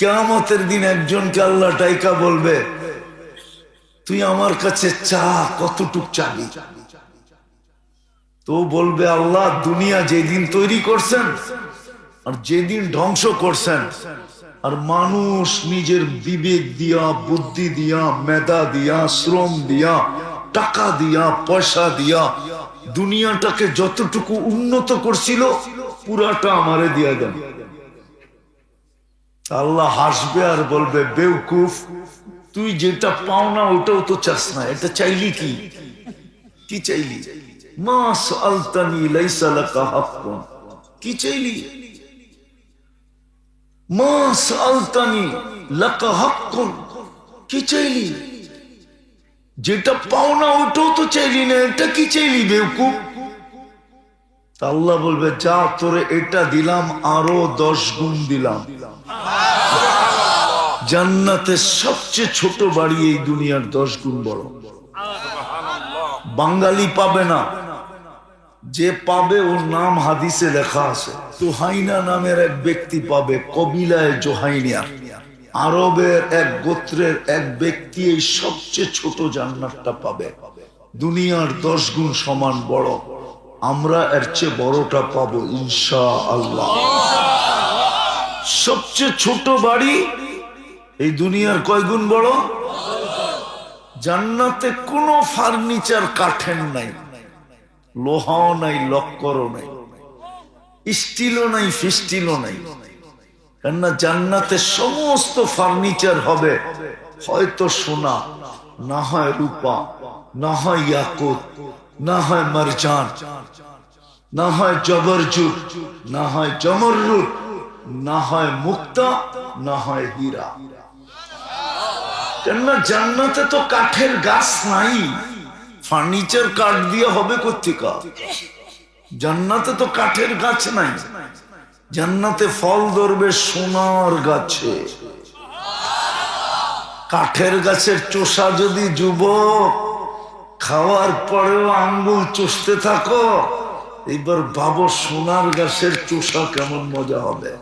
কেমতের দিন একজনকে আল্লাহ টাইকা বলবে, তুই আমার কাছে চা, কতটুক চাবি? তো বলবে, আল্লাহ, দুনিয়া যেদিন তৈরি করছেন আর যেদিন ধ্বংস করছেন আর মানুষ নিজের বিবেক দিয়া, বুদ্ধি দিয়া, মেধা দিয়া, শ্রম দিয়া, টাকা দিয়া, পয়সা দিয়া দুনিয়াটাকে যতটুকু উন্নত করছিল, পুরাটা আমারে দিয়া দেন। আল্লাহ হাসবে আর বলবে, বেউকুফ, তুই যেটা পাও না, ওটাও তো চাস না। এটা চাইলি কি? কি চাইলি? কি চাইলি? লাকা কি চাইলি? যেটা পাও না, ওটাও তো চাইলি না। এটা কি চাইলি, বেউকুফ? আল্লাহ বলবে, যা, তোরে এটা দিলাম, আরও দশ গুণ দিলাম। জান্নাতের সবচেয়ে ছোট বাড়ি এই দুনিয়ার দশ গুণ বড়। বাঙালি পাবে না। যে পাবে, ওর নাম হাদিসে লেখা আছে। তোহাইনা নামের এক ব্যক্তি পাবে, কবিলায় জোহাইনিয়া। আরবের এক গোত্রের এক ব্যক্তি এই সবচেয়ে ছোট জান্নাতটা পাবে। দুনিয়ার দশ গুণ সমান বড়। আমরা এর চেয়ে বড়টা পাবো ইনশা আল্লাহ সবচেয়ে ছোট বাড়ি এই দুনিয়ার কয় গুণ বড়? জান্নাতে কোনো ফার্নিচার কাঠের নাই, লোহাও নাই, লক্করও নাই, স্টিলও নাই, ফিস্টিলও নাই। কেননা জান্নাতে সমস্ত ফার্নিচার হবে, হয়তো সোনা, না হয় রূপা, না হয় ইয়াকুত, না হয় মারজান, না হয় জবরজুট না হয় জমররুট না হয় মুক্তা, না হয় হীরা। কেননা জান্নাতে তো কাঠের গাছ নাই। ফার্নিচার কাঠ দিয়ে হবে কোথেকা জান্নাতে তো কাঠের গাছ নাই। জান্নাতে ফল ধরবে সোনার গাছে। কাঠের গাছের চোষা যদি যুবক, খাওয়ার পরেও আঙ্গুল চষতে থাকো, এবার ভাবো সোনার গাছের চোষা কেমন মজা হবে।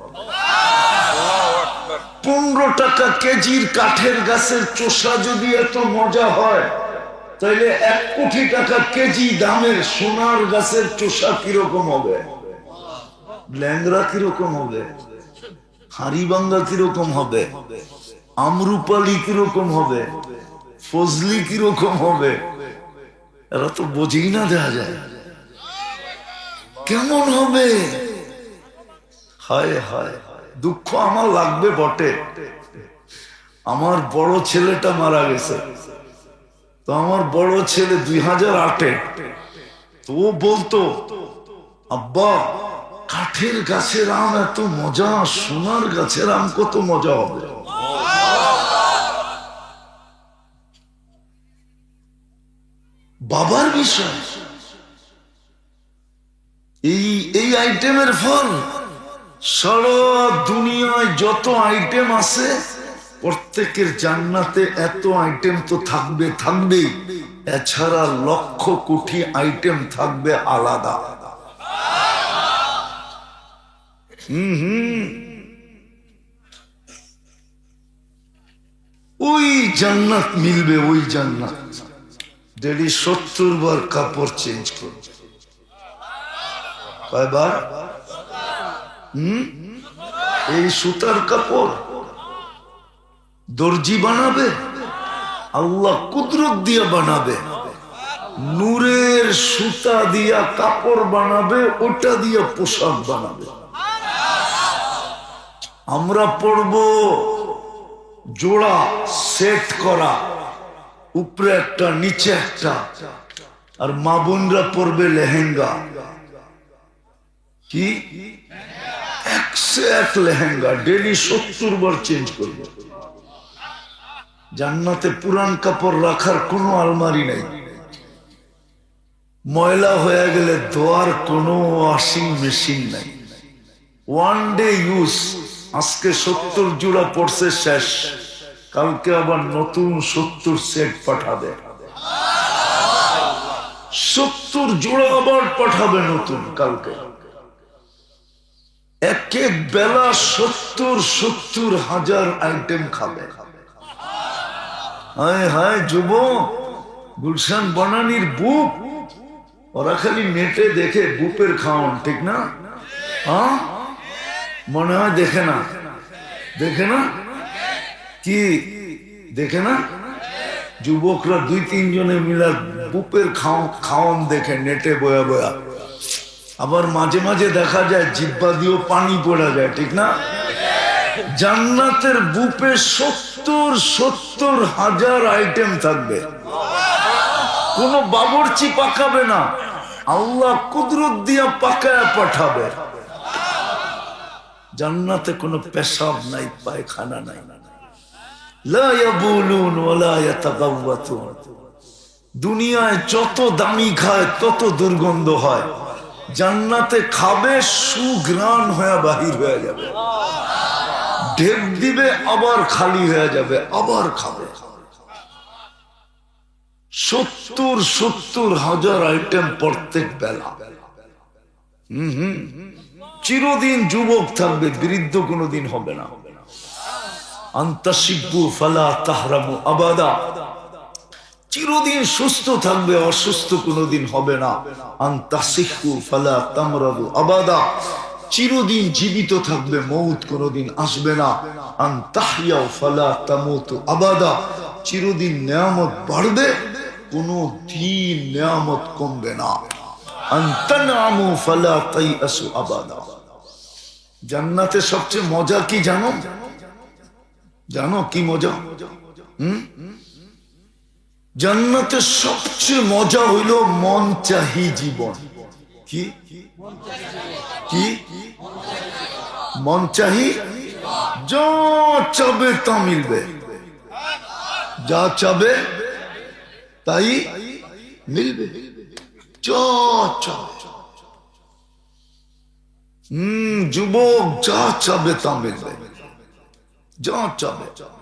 পনেরো টাকা কেজির কাঠের গাছের চোষা যদি এত মজা হয় তাহলে এক কোটি টাকা কেজি দামের সোনার গাছের চোষা কীরকম হবে? ল্যাংরা কীরকম হবে? হাড়িবাঙ্গা কীরকম হবে? আমরুপালি কীরকম হবে? ফজলি কীরকম হবে? এরা তো বোঝেই না দেখা যায়। কেমন হবে? হায় হায়। দুঃখ আমার লাগবে বটে। আমার বড় ছেলেটা মারা গেছে। তো আমার বড় ছেলে দুই হাজার আটে। তো বলতো, আব্বা, কাঠের গাছের আম এত মজা, সোনার গাছের আম কত মজা হবে। বাবার বিষয়। এই এই আইটেমের ফল সারা দুনিয়ায় যত আইটেম আছে, প্রত্যেকের জান্নাতে এত আইটেম তো থাকবে, থাকবেই। এছাড়া লক্ষ কোটি আইটেম থাকবে আলাদা। হুম হুম। ওই জান্নাত মিলবে, ওই জান্নাত। ডেলি সত্তর বার কাপড় চেঞ্জ করবে। কয়বার? এই সুতার কাপড় দর্জি বানাবে, আল্লাহ কুদরত দিয়ে বানাবে। নূরের সুতা দিয়া কাপড় বানাবে, ওটা দিয়া পোশাক বানাবে। আমরা পড়ব জোড়া সেট করা, উপরে একটা, নিচে একটা, আর মা বোনরা পড়বে লেহেঙ্গা। কি? এক লেহেঙ্গা, ডেলি সত্তর বার চেঞ্জ জান্নাতে পুরান কাপড় রাখার কোনো আলমারি নেই। ময়লা হয়ে গেলে ধোয়ার কোনো ওয়াশিং মেশিন নাই। ওয়ান ডে ইউজ আজকে সত্তর জোড়া পড়ছে শেষ। কালকে আবার নতুন সত্তর সেট পাঠাবে। সত্তর জোড়া আবার পাঠাবে নতুন কালকে। এক বেলা সত্তর সত্তর হাজার আইটেম খাবে। হায় হায়, যুব, গুলশান বনানির বুক। ওরা খালি নেটে দেখে বুপের খাওয়ান ঠিক না? মনে হয় দেখে না। দেখে না? কি? দেখে না? যুবকরা দুই তিনজনে মিলে বুপের খাওয়ান দেখে, নেটে বয়া বয়া। আবার মাঝে মাঝে দেখা যায় জিব্বা দিয়েও পানি পড়া যায়, ঠিক না? জান্নাতের বুপে সত্তর সত্তর হাজার আইটেম থাকবে। কোন বাবরচি পাকাবে না। আল্লাহ কুদরত দিয়া পাকায় পাঠাবে। জান্নাতে কোনো পেশাব নাই, পায়খানা নাই। দুনিয়ায় যত দামি খায়, তত দুর্গন্ধ হয়। জান্নাতে খাবে সুগ্রাণ হয়ে বাহির হয়ে যাবে। ঢেক দিবে, আবার খালি হয়ে যাবে, আবার খাবে। সত্তর সত্তর হাজার আইটেম প্রত্যেক বেলা। হম চিরদিন যুবক থাকবে, বৃদ্ধ কোনোদিন হবে না। আন্তাসিব্বু ফালা তাহরামু আবাদা। চিরদিন সুস্থ থাকবে, অসুস্থ কোনোদিন হবে না। আন্তাসিহু ফালা তামরাদু আবাদা। চিরদিন জীবিত থাকবে, মৌত কোনোদিন আসবে না। আন্তাহিয়াও ফালা তামুতু আবাদা। চিরদিন নিয়ামত বাড়বে কোনো দিন নিয়ামত কমবে না। আন্তানামু ফালা তাইয়াসু আবাদা। জান্নাতে সবচেয়ে মজা কি জানো? জানো কি মজা? হুম? জান্নাতের সবচেয়ে মজা হইল মন চাহি জীবন। কি? কি? মন চাহি? যা চাবে তা মিলবে। যা চাবে তাই মিলবে। যুবক, যা চাবে তা মিলবে। যা চাবে।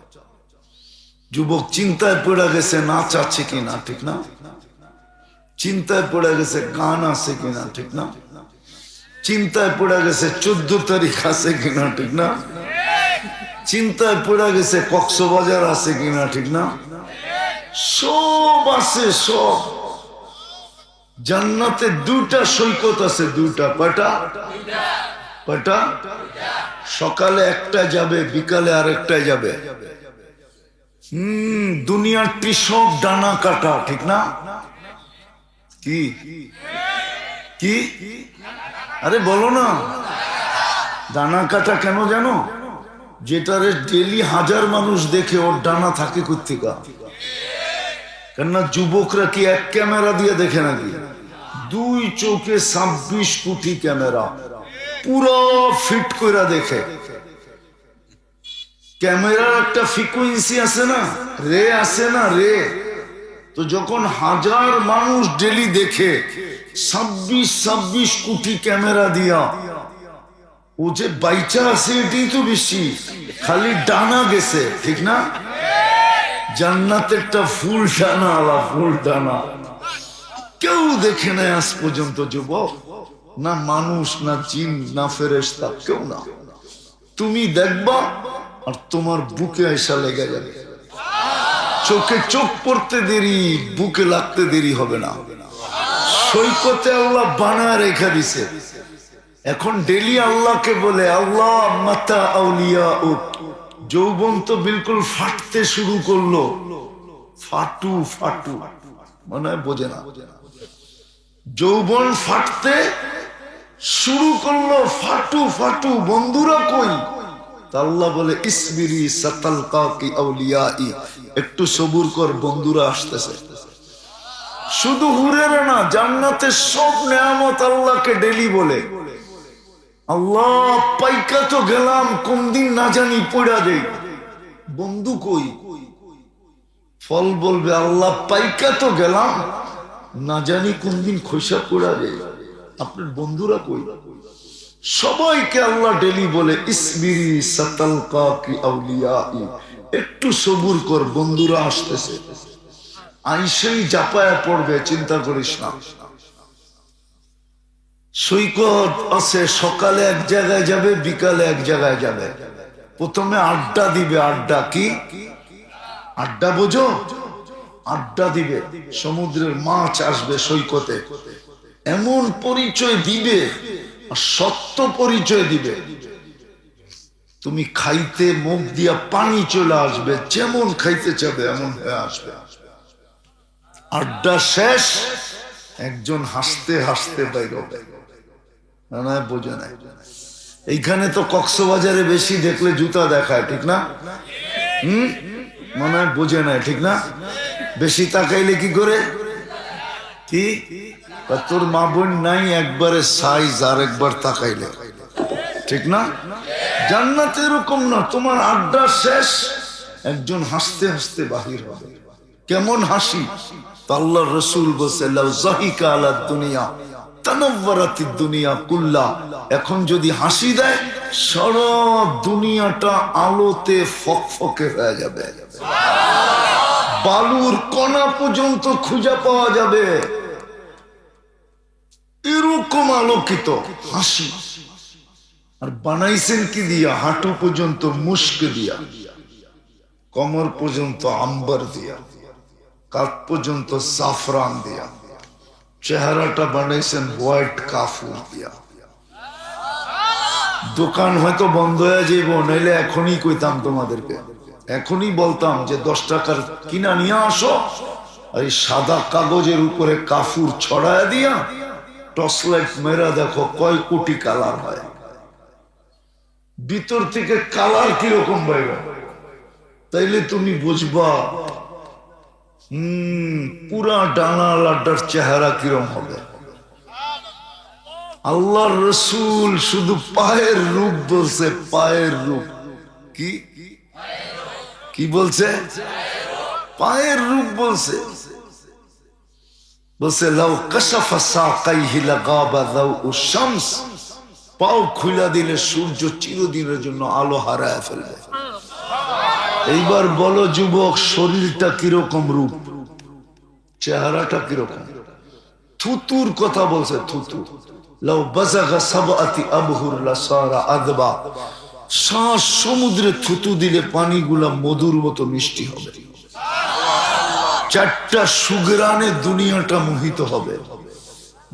যুবক চিন্তায় পড়ে গেছে নাচ আছে কিনা ঠিক না? চিন্তায় পড়ে গেছে, গান আছে কিনা ঠিক না? চিন্তায় পড়ে গেছে, চোদ্দ তারিখ আছে কিনা ঠিক না? চিন্তায় পড়ে গেছে, কক্সবাজার আছে কিনা ঠিক না? সব আছে, সব। জান্নাতে দুটা সৈকত আছে দুটা কয়টা? কয়টা? সকালে একটা যাবে, বিকালে আর আরেকটা যাবে। হম, দুনিয়ার সব ডানা কাটা, ঠিক না? কি? কি? আরে বলো না। ডানা কাটা কেন জানো? যেটারে ডেলি হাজার মানুষ দেখে ওর ডানা থাকে কোথেকা কেননা যুবকরা কি এক ক্যামেরা দিয়ে দেখে নাকি? দুই চোখে ছাব্বিশ কোটি ক্যামেরা। পুরো ফিট করে দেখে। ক্যামেরার একটা ফ্রিকুয়েন্সি আছে না? রে আছে না রে? তো যখন হাজার মানুষ ডেলি দেখে, ছাব্বিশ ছাব্বিশ কোটি ক্যামেরা দিয়া, ও যে বাইচা আছে এটাই তো বেশি, খালি ডানা গেছে, ঠিক না? জান্নাতেরটা ফুল ডানা আলা ফুল ডানা। কেউ দেখে নেয় আজ পর্যন্ত যুবক, না মানুষ, না জিন, না ফেরেস্তা কেউ না। তুমি দেখবা আর তোমার বুকে এসা লেগে যাবে। চোখে চোখ পড়তে দেরি, বুকে লাগতে দেরি হবে না। সৈকতে আল্লাহ বানা রেখা দিছে। এখন ডেলি আল্লাহকে বলে, আল্লাহ, মাতা আউলিয়া ও। যৌবন তো বিলকুল ফাটতে শুরু করল। ফাটু ফাটু। মনে হয় বোঝে না। যৌবন ফাটতে শুরু করল। ফাটু ফাটু। বন্ধুরা কই? আল্লাহ বলে একটু সবুর কর, বন্ধুরা আসতেছে। শুধু না সব আল্লাহকে ডেলি বলে। আল্লাহ, পাইকা তো গেলাম, কোন দিন না জানি পড়া যাই বন্ধু কই? ফল বলবে, আল্লাহ, পাইকা তো গেলাম, না জানি কোন দিন খৈসা পড়া যায় আপনার বন্ধুরা কই? সবাইকে আল্লাহ ডেলি বলে ইসমিরি সাতাল কাকি আউলিয়া একটু সবুর কর, বন্ধুরা আসতেছে। আইসেই জাপায়া পড়বে, চিন্তা করিস না। সৈকত আছে, সকালে এক জায়গায় যাবে, বিকালে এক জায়গায় যাবে। প্রথমে আড্ডা দিবে, আড্ডা কি? আড্ডা বোঝো? আড্ডা দিবে, সমুদ্রের মাছ আসবে সৈকতে। এমন পরিচয় দিবে সত্য পরিচয় দিবে। তুমি খাইতে মুখ দিয়া পানি চলে আসবে, যেমন খাইতে চাবে এমন হয়ে আসবে। আড্ডা শেষ, একজন হাসতে হাসতে বাইরে না এইখানে তো কক্সবাজারে বেশি দেখলে জুতা দেখায়, ঠিক না? হম? মনে হয় বোঝে নাই, ঠিক না? বেশি তাকাইলে কি করে? কি? তোর মা বোন নাই, একবারে সাইজ আর একবার তাকাইলে। ঠিক না? জান্নাত এরকম না, তোমার আড্ডা শেষ, একজন হাসতে হাসতে বাহির হবে কেমন হাসি? আল্লাহ রসুল বসে দুনিয়া কুল্লা। এখন যদি হাসি দেয়, সারা দুনিয়াটা আলোতে ফকফকে হয়ে যাবে। বালুর কণা পর্যন্ত খুঁজে পাওয়া যাবে। এরকম আলোকিত। হাসি। আর বানাইছেন কি দিয়া? হাঁটু পর্যন্ত মুস্ক দিয়া। কমর পর্যন্ত আম্বার দিয়া। কাক পর্যন্ত সাফরান দিয়া। চেহারাটা বানাইছেন হোয়াইট কাফুর দিয়া। দোকান হয়তো বন্ধ হয়ে যাইব, নাইলে এখনই কইতাম তোমাদেরকে। এখনই বলতাম যে দশ টাকার কিনা নিয়ে আসো। আর এই সাদা কাগজের উপরে কাফুর ছড়ায় দিয়া টর্চ লাইট মেরা দেখো কয় কোটি কালার হয়। ভিতর থেকে কালার কীরকম বাইরে তাইলে তুমি বুঝবা হম পুরা ডানা লাড্ডার চেহারা কিরম হবে। আল্লাহ রসুল শুধু পায়ের রূপ বলছে, পায়ের রূপ। কি? কি বলছে? পায়ের রূপ বলছে। বলছে, লাউ কাশাফা সাকাইহি লাগাবা দাউ শামস। পাও খুলা দিলে সূর্য চিরদিনের জন্য আলো হারায় ফেলবে। এইবার বলো, যুবক, শরীরটা কীরকম রূপ? চেহারাটা কীরকম? থুতুর কথা বলছে, থুতু। লাউ বাজাগা সাবাতি আবহুর লাসারা আদবা। সমুদ্রে থুতু দিলে পানিগুলা মধুর মতো মিষ্টি হবে। চারটা সুগ্রানে দুনিয়াটা মোহিত হবে।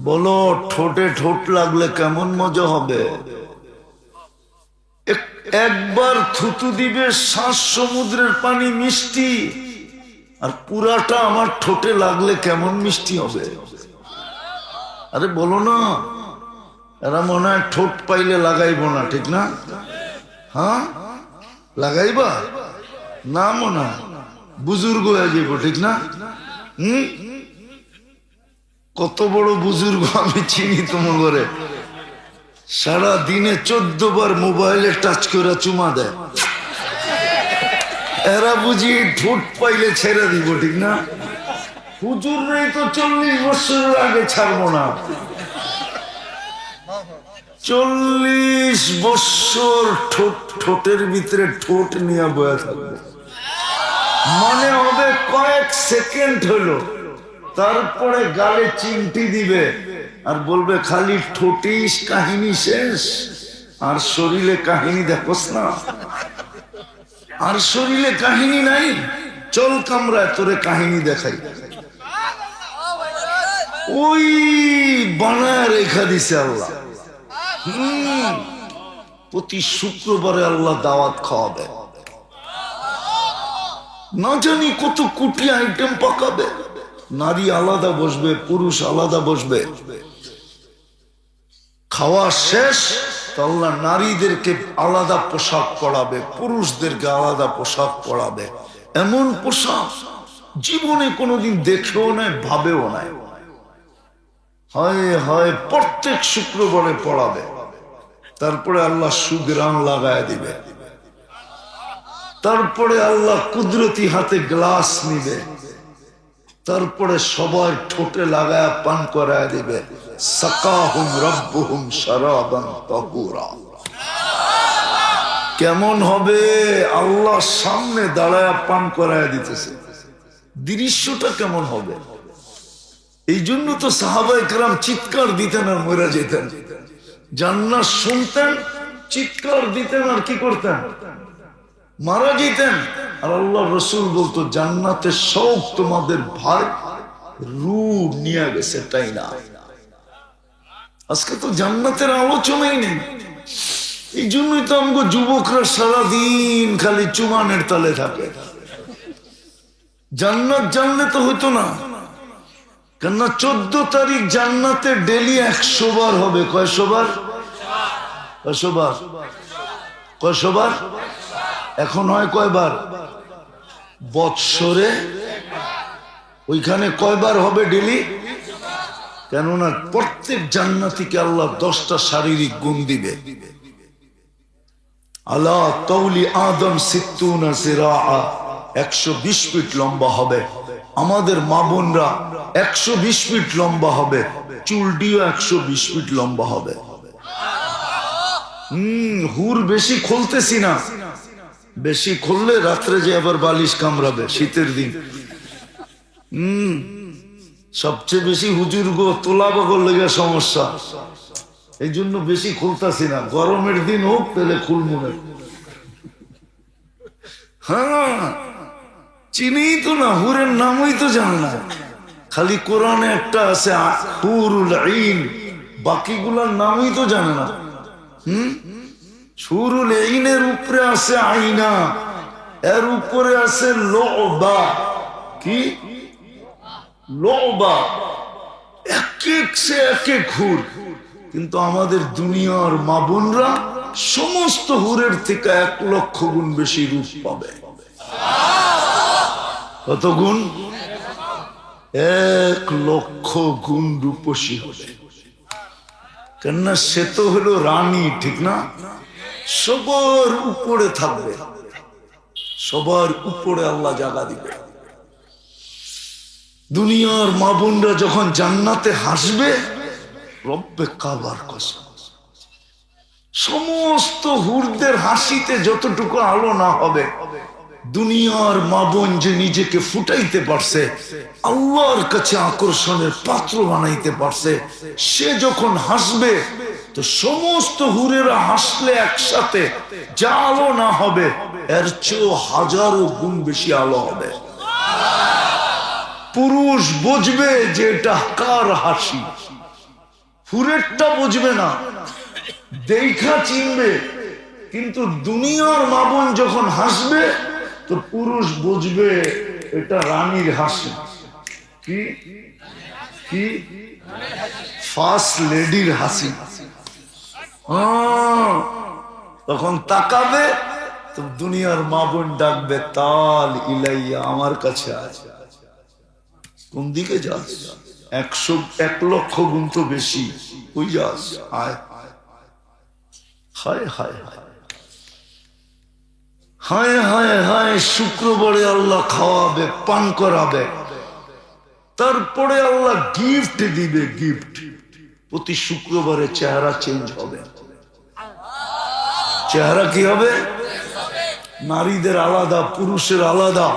বলো, ঠোঁটে ঠোঁট লাগলে কেমন মজা হবে? এক- একবার থুতু দিবে শ্বাস সমুদ্রের পানি মিষ্টি, আর পুরাটা আমার ঠোঁটে লাগলে কেমন মিষ্টি হবে? আরে বলো না, এরা মনে হয় ঠোঁট পাইলে লাগাইবো না, ঠিক না? হ্যাঁ? লাগাইবা? না মনে হয়। বুজুর্গ হয়ে যাব ঠিক না? হুম? কত বড় বুজুর্গ আমি চিনি তোমার ঘরে সারা দিনে চোদ্দ বার মোবাইলে টাচ করে চুমা দেয়। এরা বুঝি ঠোঁট পাইলে ছেড়ে দিব, ঠিক না? হুজুর তো চল্লিশ বছরের আগে ছাড়বো না। চল্লিশ বছর ঠোঁট, ঠোঁটের ভিতরে ঠোঁট নিয়ে বয়ে থাকবে। মনে হবে কয়েক সেকেন্ড হলো। তারপরে গালে চিমটি দিবে আর বলবে খালি ঠোঁটিস কাহিনী শেষ। আর শরীরে কাহিনী দেখোস না। আর শরীরে কাহিনী নাই। চল কামরায় তোরে কাহিনী দেখাই। ওই বানায় রেখা দিছে আল্লাহ। হুম, প্রতি শুক্রবারে আল্লাহ দাওয়াত খাওয়াবে। না জানি কত কুটি আইটেম পাকাবে। নারী আলাদা বসবে, পুরুষ আলাদা বসবে। খাওয়া শেষ, তো আল্লাহ নারীদেরকে আলাদা পোশাক পরাবে, পুরুষদেরকে আলাদা পোশাক পরাবে। এমন পোশাক জীবনে কোনোদিন দেখেও নাই, ভাবেও নাই। হয় হয়, প্রত্যেক শুক্রবারে পড়াবে তারপরে আল্লাহ সুগ্রাম লাগায় দিবে। তারপরে আল্লাহ কুদরতি হাতে গ্লাস নিবে। তারপরে সবাই ঠোঁটে লাগায় পান করায় দিবে। কেমন হবে? আল্লাহ সামনে দাঁড়ায় পান করায় দিতেছে। দৃশ্যটা কেমন হবে? এই জন্য তো সাহাবা একরাম চিৎকার দিতেন আর মরা যেতেন। জান্নাত শুনতেন, চিৎকার দিতেন আর কি করতেন? মারা যেতেন। আর আল্লাহ রসুল বলতো, জান্নাতের শোক তোমাদের ভাই রূপ নিয়ে গেছে, তাই না? আজকে তো জান্নাতের আলোচনাই নেই। এই জন্যই তো আমাকে যুবকরা সারাদিন খালি চুমানের তালে থাকে। জান্নাত জানলে তো হতো না। কেননা চোদ্দ তারিখ জান্নাতে ডেলি একশো বার হবে। কয়শো বার? কয়শো বার? কয়শো বার? এখন হয় কয়বার? বৎসরে। ওইখানে কয়বার হবে ডেলি? কেননা প্রত্যেক জান্নাতিকে আল্লাহ দশটা শারীরিক গুণ দিবে। আল্লাহ তৌলি আদম একশো বিশ ফিট লম্বা হবে। আমাদের মা বোনরা একশো বিশ ফিট লম্বা হবে। চুলটিও একশো বিশ ফিট লম্বা হবে। হম, হুর বেশি খুলতেছি না। বেশি খুললে রাত্রে যে আবার বালিশ কামড়াবে, শীতের দিন। হম, সবচেয়ে বেশি হুজুর গো, তোলা বগল লেগে সমস্যা। এই জন্য বেশি খুলতাছি না, গরমের দিন হোক, তাহলে খুলবো হ্যাঁ চিনি তো না, হুরের নামই তো জানে না। খালি কোরআনে একটা আছে হুরুল বাকিগুলোর নামই তো জানে না। হুম? সুরুল আইনের উপরে আছে আইনা এর উপরে আছে লোবা। কি? লোবা। এক এক সে এক এক হুর। কিন্তু আমাদের দুনিয়ার মা বোনরা সমস্ত হুরের থেকে এক লক্ষ গুণ বেশি রূপ পাবে। কত গুণ? এক লক্ষ গুণ রূপসী হবে। কেননা সে তো হলো রানী, ঠিক না? সবার উপরে থাকবে। সবার উপরে আল্লাহ জাগা দিবে। দুনিয়ার মা বোনরা যখন জান্নাতে হাসবে, রব্বে কাবার কসম। সমস্ত হুরদের হাসিতে যতটুকু আলো না হবে দুনিয়ার মা বোন যে নিজেকে ফুটাইতে পারছে, আল্লাহর কাছে আকর্ষণের পাত্র বানাইতে পারছে, সে যখন হাসবে, তো সমস্ত হুরেরা হাসলে একসাথে, যা আলো না হবে, এর চেয়েও হাজারো গুণ বেশি আলো হবে। পুরুষ বুঝবে যে এটা কার হাসি। হুরেরটা বুঝবে না দেখা চিনবে, কিন্তু দুনিয়ার মাবন যখন হাসবে তো পুরুষ বুঝবে এটা রানীর হাসি। কি? কি? ফার্স্ট লেডির হাসি। হ্যাঁ, তখন তাকাবে তো দুনিয়ার মা বোন ডাকবে তাল ইলাইয়া আমার কাছে আছে কোন দিকে যাস? একশো এক লক্ষ গুণ তো বেশি। ওই যাস? হায় হায় হায় হায়। হায় হায় হায়, শুক্রবারে আল্লাহ খাওয়াবে, পান করাবে। তারপরে আল্লাহ গিফট দিবে গিফট প্রতি শুক্রবারে চেহারা চেঞ্জ হবে। চেহারা কি হবে? নারীদের আলাদা, পুরুষের আলাদা।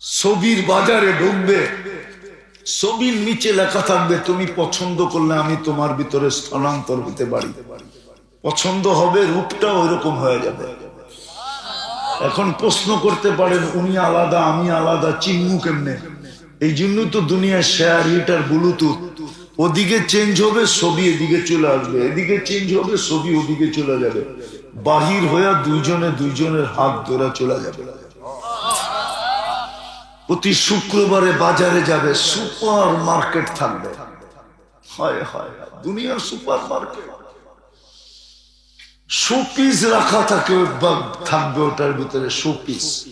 ছবির বাজারে ঢুকবে। ছবির নিচে লেখা থাকবে, তুমি পছন্দ করলে আমি তোমার ভিতরে স্থানান্তর হতে পারি। পছন্দ হবে রূপটা ওইরকম হয়ে যাবে। এখন প্রশ্ন করতে পারেন, উনি আলাদা, আমি আলাদা চিহ্ন কেমনে? এই জন্য তো দুনিয়া শেয়ার হিটার ব্লুটুথ ওদিকে চেঞ্জ হবে, ছবি এদিকে চলে আসবে। এদিকে চেঞ্জ হবে, ছবি ওদিকে চলে যাবে। বাহির হয়ে দুইজনে দুইজনের হাত ধরে চলে যাবে। প্রতি শুক্রবারে বাজারে যাবে সুপার মার্কেট থাকবে। হয় হয় দুনিয়ার সুপার মার্কেট শোপিস রাখা থাকে থাকবে ওটার ভিতরে, শোপিস।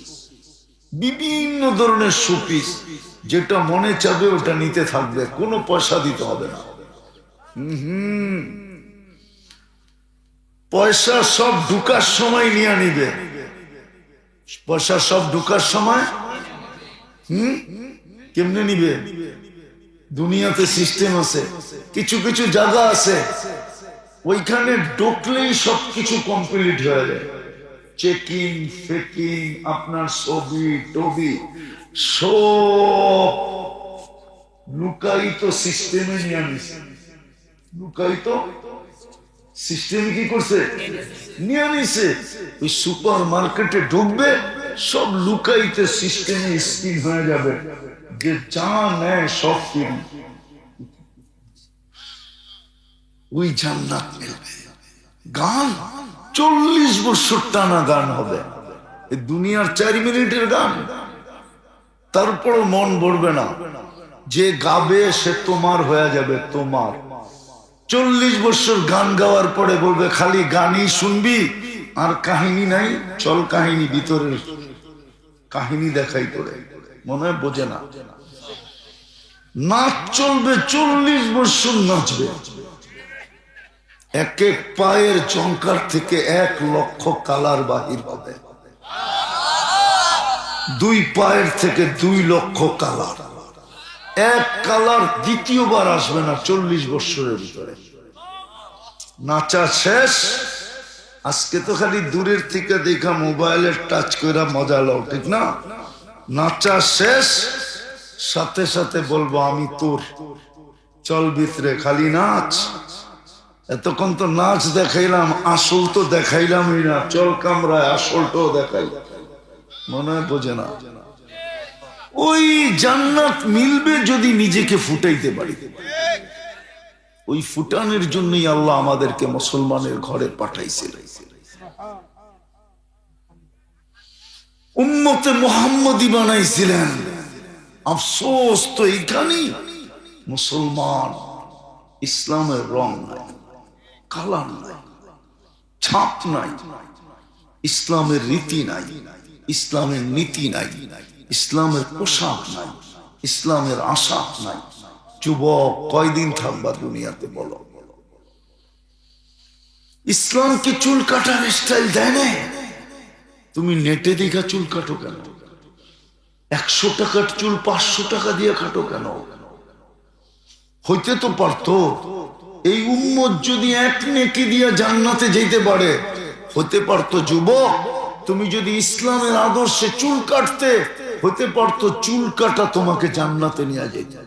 বিভিন্ন ধরনের শোপিস, যেটা মনে চাবে ওটা নিতে থাকবে, কোনো পয়সা দিতে হবে না। হুম। পয়সা সব ঢুকার সময় নিয়ে নিবে। পয়সা সব ঢুকার সময়? হম? কেমনে নিবে? দুনিয়াতে সিস্টেম আছে। কিছু কিছু জায়গা আছে। ওইখানে ঢুকলেই সবকিছু কমপ্লিট হয়ে যায়। চেকিং ফেকিং আপনার ছবি, টবি, সব লুকায়িত সিস্টেমে নিয়ে লুকায়িত সিস্টেমে কি করছে? নিয়ে আনিছে। ওই সুপার মার্কেটে ঢুকবে, সব লুকাইতে সিস্টেমে স্কিন হয়ে যাবে। যে যা নেয় সব কিনি। ওই জান্নাত মিলবে। গান চল্লিশ বছর টানা গান হবে। দুনিয়ার চার মিনিটের গান। তারপরও মন ভরবে না। যে গাবে সে তোমার হয়ে যাবে, তোমার। চল্লিশ বছর গান গাওয়ার পরে বলবে, খালি গানই শুনবি, আর কাহিনী নাই, চল কাহিনী ভিতরের কাহিনী দেখাই করে মনে বোঝে না। নাচ চলবে, চল্লিশ বছর নাচবে। এক এক পায়ের চঙ্কার থেকে এক লক্ষ কালার বাহির হবে। দুই পায়ের থেকে দুই লক্ষ কালার। এক কালার দ্বিতীয়বার আসবে না চল্লিশ বৎসরের ভিতরে। নাচা শেষ। আজকে তো খালি দূরের থেকে দেখা মোবাইলের টাচ করে মজা লও, ঠিক না? নাচা শেষ। সাথে সাথে বলব, আমি তোর চল ভিতরে খালি নাচ। এতক্ষণ তো নাচ দেখাইলাম, আসল তো দেখাইলামই না। চল কামরায় আসলটাও দেখাই। মনে বোঝে না। ওই জান্নাত মিলবে যদি নিজেকে ফুটাইতে পারি। ওই ফুটানের জন্যই আল্লাহ আমাদেরকে মুসলমানের ঘরে পাঠাইছিল উম্মতে মোহাম্মদী বানাইছিলেন। আফসোস তো এইখানেই। মুসলমান, ইসলামের রং নাই। কালার নাই, ছাপ নাই, ইসলামের রীতি নাই, ইসলামের নীতি নাই, ইসলামের পোশাক নাই, ইসলামের আশাক নাই। যুবক, কয়দিন থাকবা দুনিয়াতে বলো? ইসলাম কি চুল কাটার স্টাইল দেয় না তুমি নেটে দেখা চুল কাটো কেন? একশো টাকার চুল পাঁচশো টাকা দিয়ে কাটো কেন? হইতে তো পারতো এই উম্মত যদি এক নেকি দিয়ে জান্নাতে যেতে পারে, হতে পারতো যুবক, তুমি যদি ইসলামের আদর্শে চুল কাটতে, হতে পারতো চুল কাটা তোমাকে জান্নাতে নিয়ে যেতে